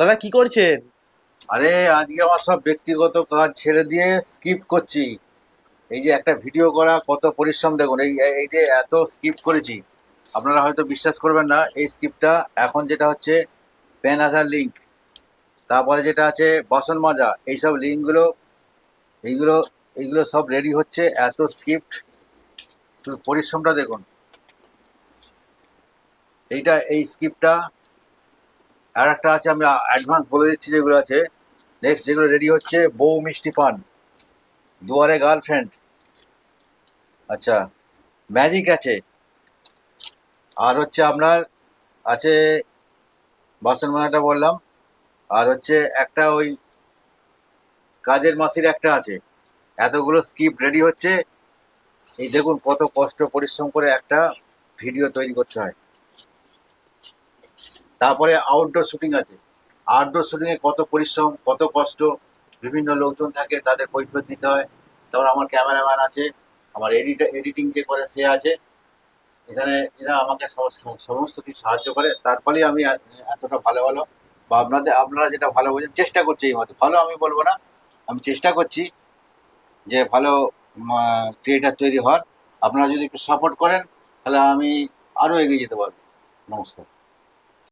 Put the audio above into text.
দাদা, কি করছেন? আরে, আজকে আমার সব ব্যক্তিগত কাজ ছেড়ে দিয়ে স্কিপ করছি। এই যে একটা ভিডিও করা, কত পরিশ্রম, দেখুন, এই এই যে এত স্কিপ করেছি, আপনারা হয়তো বিশ্বাস করবেন না, এই স্কিপটা এখন যেটা হচ্ছে পেন আধার লিঙ্ক তারপরে যেটা আছে বাসন মাজা, এইসব লিঙ্কগুলো এইগুলো এইগুলো সব রেডি হচ্ছে, এত স্ক্রিপ্ট পরিশ্রমটা দেখুন। এইটা, এই স্ক্রিপ্টটা আর একটা আছে আমি অ্যাডভান্স বলে দিচ্ছি যেগুলো আছে। নেক্সট যেগুলো রেডি হচ্ছে, বউ মিষ্টি পান। দুয়ারে গার্লফ্রেন্ড আচ্ছা ম্যাজিক আছে। আর হচ্ছে আপনার আছে, বাসন মাজাটা বললাম। আর হচ্ছে একটা ওই কাজের মাসির একটা আছে। এতগুলো স্কিপ রেডি হচ্ছে। এই দেখুন কত কষ্ট, পরিশ্রম করে একটা ভিডিও তৈরি করতে হয়। তারপরে আউটডোর শুটিং আছে। আউটডোর শুটিংয়ে কত পরিশ্রম, কত কষ্ট, বিভিন্ন লোকজন থাকে, তাদের কৈফিয়ত নিতে হয়। তারপর আমার ক্যামেরাম্যান আছে, আমার এডিট এডিটিং যে করে সে আছে। এখানে এরা আমাকে সম- সম- সমস্ত কিছু সাহায্য করে। তার ফলেই আমি এতটা ভালো ভালো বা আপনাদের, আপনারা যেটা ভালো বোঝেন, চেষ্টা করছি এই মতো। ভালো আমি বলব না, আমি চেষ্টা করছি যে ভালো ক্রিয়েটার তৈরি হওয়ার। আপনারা যদি একটু সাপোর্ট করেন, তাহলে আমি আরও এগিয়ে যেতে পারব। নমস্কার।